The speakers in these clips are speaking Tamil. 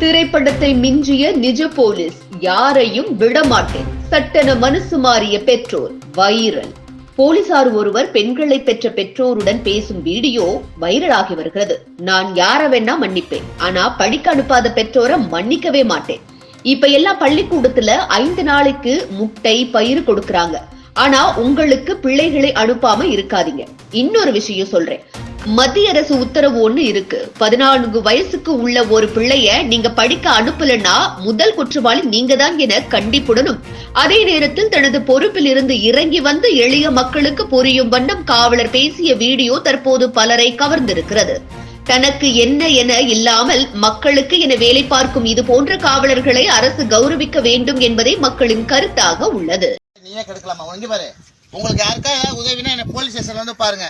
திரைப்படத்தை மிஞ்சிய நிஜ போலீஸ் யாரையும் விடமாட்டேன். சட்டென மனசு மாறிய பெற்றோர் வைரல். போலீசார் ஒருவர் பெண்களை பெற்ற பெற்றோருடன் பேசும் வீடியோ வைரலாகி வருகிறது. நான் யார வேணா மன்னிப்பேன். ஆனா படிக்க அனுப்பாத பெற்றோரை மன்னிக்கவே மாட்டேன். இப்ப எல்லாம் பள்ளிக்கூடத்துல ஐந்து நாளைக்கு முட்டை பயிறு கொடுக்கறாங்க. ஆனா உங்களுக்கு பிள்ளைகளை அனுப்பாம இருக்காதீங்க. இன்னொரு விஷயம் சொல்றேன். மத்திய அரசு உத்தரவு ஒண்ணு இருக்கு. பதினான்கு வயசுக்கு உள்ள ஒரு பிள்ளைய நீங்க படிக்க அனுப்பலன்னா முதல் குற்றவாளி நீங்க தான் என கண்டிப்புடனும். அதே நேரத்தில் தனது பொறுப்பில் இருந்து இறங்கி வந்து எளிய மக்களுக்கு புரியும் வண்ணம் காவலர் பேசிய வீடியோ தற்போது பலரை கவர்ந்திருக்கிறது. தனக்கு என்ன என இல்லாமல் மக்களுக்கு என வேலை பார்க்கும் இது போன்ற காவலர்களை அரசு கௌரவிக்க வேண்டும் என்பதே மக்களின் கருத்தாக உள்ளது. உங்களுக்கு யாருக்கா உதவினா என்ன போலீஸ் ஸ்டேஷன்ல வந்து பாருங்க.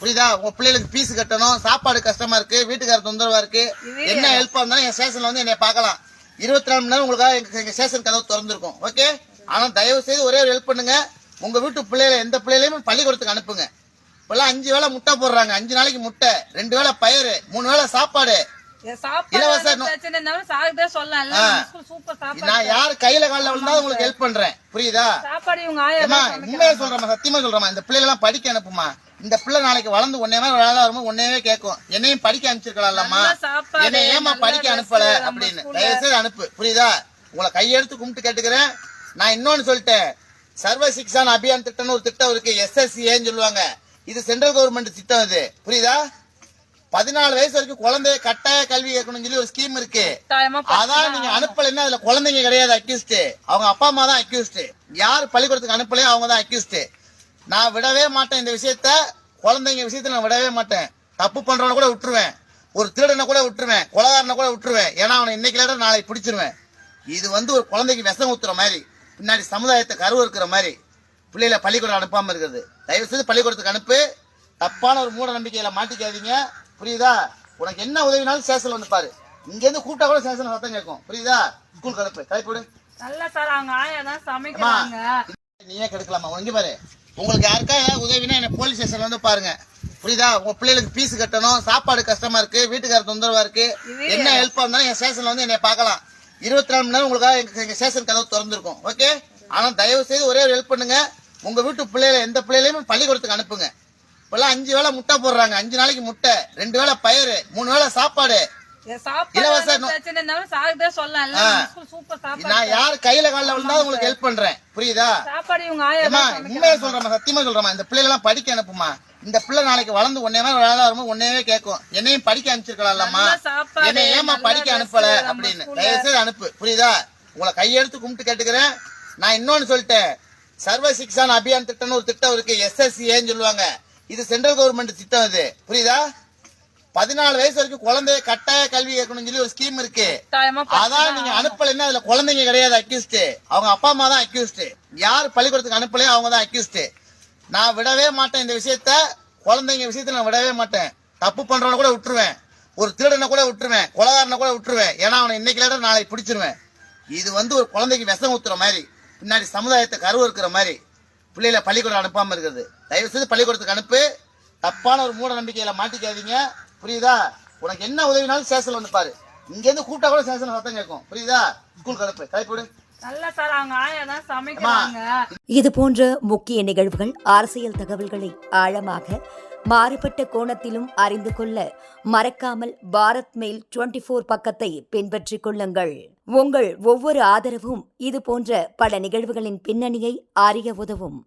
புரியுதா? உங்க பிள்ளைகளுக்கு ஃபீஸ் கட்டணும் சாப்பாடு கஷ்டமா இருக்கு வீட்டுக்கார தொந்தரவா இருக்கு. என்ன ஹெல்ப் இருந்தாலும் என் ஸ்டேஷன்ல வந்து என்னை பார்க்கலாம். இருபத்தி நாலு மணி நேரம் உங்களுக்காக எங்க ஸ்டேஷன் கதவு திறந்திருக்கும். ஓகே ஆனா தயவு செய்து ஒரே ஒரு ஹெல்ப் பண்ணுங்க. உங்க வீட்டு பிள்ளைகளை எந்த பிள்ளைகளையுமே பள்ளிக்கூடத்துக்கு அனுப்புங்க. இப்பெல்லாம் அஞ்சு வேளை முட்டை போடுறாங்க. அஞ்சு நாளைக்கு முட்டை ரெண்டு வேளை பயிறு மூணு வேளை சாப்பாடு. நான் யார் கையில காலில் விழுந்தாலும் உங்களுக்கு ஹெல்ப் பண்றேன். புரியுதா. உண்மையா சொல்றேம்மா சத்தியமா சொல்றேம்மா. இந்த பிள்ளைகள் எல்லாம் படிக்க அனுப்புமா இந்த பிள்ளை நாளைக்கு வளர்ந்து ஒன்னே வேலை வரும்போது ஒன்னேவே கேட்கும். என்னையும் படிக்க சாப்பாடு, என்னை ஏமா படிக்க அனுப்பல அப்படின்னு. school ல. தயவு செய்து அனுப்பு. புரியுதா? உங்களை கையெடுத்து கும்பிட்டு கேட்டுக்கிறேன். நான் இன்னொன்னு சொல்லிட்டேன். சர்வ சிக்ஷான் அபியான் திட்டம்னு ஒரு திட்டம் இருக்கு. எஸ்எஸ்சிஏன்னு சொல்லுவாங்க. இது சென்ட்ரல் கவர்மெண்ட் திட்டம் இது. புரியுதா? பதினாலு வயசு வரைக்கும் குழந்தைய கட்டாய கல்வி கேட்கணும்னு சொல்லி ஒரு ஸ்கீம் இருக்கு. அதான் நீங்க அனுப்பலைன்னா அதுல குழந்தைங்க கிடையாது அக்யூஸ்ட் அவங்க அப்பா அம்மா தான் அக்யூஸ்ட் யார் பள்ளிக்கூடத்துக்கு அனுப்பலையோ அவங்க தான் அக்யூஸ்ட் நான் விடவே மாட்டேன் இந்த விஷயத்த. குழந்தைங்க விஷயத்த நான் விடவே மாட்டேன். தப்பு பண்றவன கூட விட்டுருவேன். ஒரு திருடனை கூட விட்டுருவேன். கொலகாரனை கூட விட்டுருவேன். ஏன்னா அவனை இன்னைக்கு இல்லாட்ட நாளைக்கு பிடிச்சிருவேன். இது வந்து ஒரு குழந்தைக்கு விஷம் ஊத்துற மாதிரி பின்னாடி சமுதாயத்தை கருவு இருக்கிற மாதிரி பிள்ளைகளை பள்ளிக்கூடம் அனுப்பாம இருக்கிறது. தயவு செய்து பள்ளிக்கூடத்துக்கு அனுப்பு. தப்பான ஒரு மூட நம்பிக்கையில மாட்டிக்காதீங்க. புரியுதா? உனக்கு என்ன உதவினாலும் ஸ்டேஷன்ல வந்து பாரு. இங்க இருந்து கூப்பிட்டா கூட ஸ்டேஷன்ல சத்தம் கேட்கும். புரியுதா? ஸ்கூல் கலப்பு கலைப்போடு நல்ல சார் அவங்க ஆயா தான் சமைக்கிறாங்க. நீயே கெடுக்கலாமா? உனக்கு பாரு. உங்களுக்கு யாருக்கா ஏதாவது உதவினா என்ன போலீஸ் ஸ்டேஷன்ல வந்து பாருங்க. புரியுதா? உங்க பிள்ளைகளுக்கு ஃபீஸ் கட்டணும் சாப்பாடு கஷ்டமா இருக்கு வீட்டுக்கார தொந்தரவா இருக்கு. என்ன ஹெல்ப் இருந்தாலும் என் ஸ்டேஷன்ல வந்து என்னை பார்க்கலாம். இருபத்தி நாலு மணி நேரம் உங்களுக்காக எங்க ஸ்டேஷன் கதவு திறந்திருக்கும். ஓகே ஆனா தயவு செய்து ஒரே ஒரு ஹெல்ப் பண்ணுங்க. உங்க வீட்டு பிள்ளைகளை எந்த பிள்ளைகளையுமே பள்ளிக்கூடத்துக்கு அனுப்புங்க. இப்பெல்லாம் அஞ்சு வேளை முட்டை போடுறாங்க. அஞ்சு நாளைக்கு முட்டை ரெண்டு வேளை பயிறு மூணு வேளை சாப்பாடு. நான் யார் கையில காலில் விழுந்தாலும் உங்களுக்கு ஹெல்ப் பண்றேன். புரியுதா? சாப்பாடு இவங்க ஆயா. உண்மையா சொல்றேம்மா சத்தியமா சொல்றேம்மா இந்த பிள்ளைகள் எல்லாம் படிக்க அனுப்புமா இந்த பிள்ளை நாளைக்கு வளர்ந்து ஒன்னே மாதிரி வரும்போது ஒன்னேவே கேட்கும். என்னையும் படிக்க சாப்பாடு, என்னை ஏமா படிக்க அனுப்பல அப்படின்னு. school ல. தயவு செய்து அனுப்பு. புரியுதா? உங்களை கையெடுத்து கும்பிட்டு கேட்டுக்கிறேன். நான் இன்னொன்னு சொல்லிட்டேன். சர்வ சிக்ஷான் அபியான் திட்டம்னு ஒரு திட்டம் இருக்கு. எஸ்எஸ்சிஏன்னு சொல்லுவாங்க. இது சென்ட்ரல் கவர்மெண்ட் திட்டம் இது புரியுதா? பதினாலு வயசு வரைக்கும் குழந்தைய கட்டாய கல்வி கேட்கணும்னு சொல்லி ஒரு ஸ்கீம் இருக்கு. அதான் நீங்க அனுப்பலைன்னா அதுல குழந்தைங்க கிடையாது அக்யூஸ்ட் அவங்க அப்பா அம்மா தான் அக்யூஸ்ட் யார் பள்ளிக்கூடத்துக்கு அனுப்பலையோ அவங்க தான் அக்யூஸ்ட் நான் விடவே மாட்டேன் இந்த விஷயத்த. குழந்தைங்க விஷயத்த நான் விடவே மாட்டேன். தப்பு பண்றவன கூட விட்டுருவேன். ஒரு திருடனை கூட விட்டுருவேன். கொலகாரனை கூட விட்டுருவேன். ஏன்னா அவனை இன்னைக்கு இல்லாட்ட நாளைக்கு பிடிச்சிருவேன். இது வந்து ஒரு குழந்தைக்கு விஷம் ஊத்துற மாதிரி. பின்னாடி சமுதாயத்தை கருவு இருக்கிற மாதிரி. பிள்ளைகளை பள்ளிக்கூடம் அனுப்பாம இருக்கிறது. தயவு செய்து பள்ளிக்கூடத்துக்கு அனுப்பு. தப்பான ஒரு மூட நம்பிக்கையில மாட்டிக்காதீங்க. புரியுதா? உனக்கு என்ன உதவினாலும் ஸ்டேஷன்ல வந்து பாரு. இங்க இருந்து கூப்பிட்டா கூட ஸ்டேஷன்ல சத்தம் கேட்கும். புரியுதா? ஸ்கூல் தான் சமைக்கிறாங்க. இது போன்ற முக்கிய நிகழ்வுகள் அரசியல் தகவல்களை ஆழமாக மாறுபட்ட கோணத்திலும் அறிந்து கொள்ள மறக்காமல் பாரத் மெயில் 24 ஃபோர் பக்கத்தை பின்பற்றிக் கொள்ளுங்கள். உங்கள் ஒவ்வொரு ஆதரவும் இது போன்ற பல நிகழ்வுகளின் பின்னணியை அறிய உதவும்.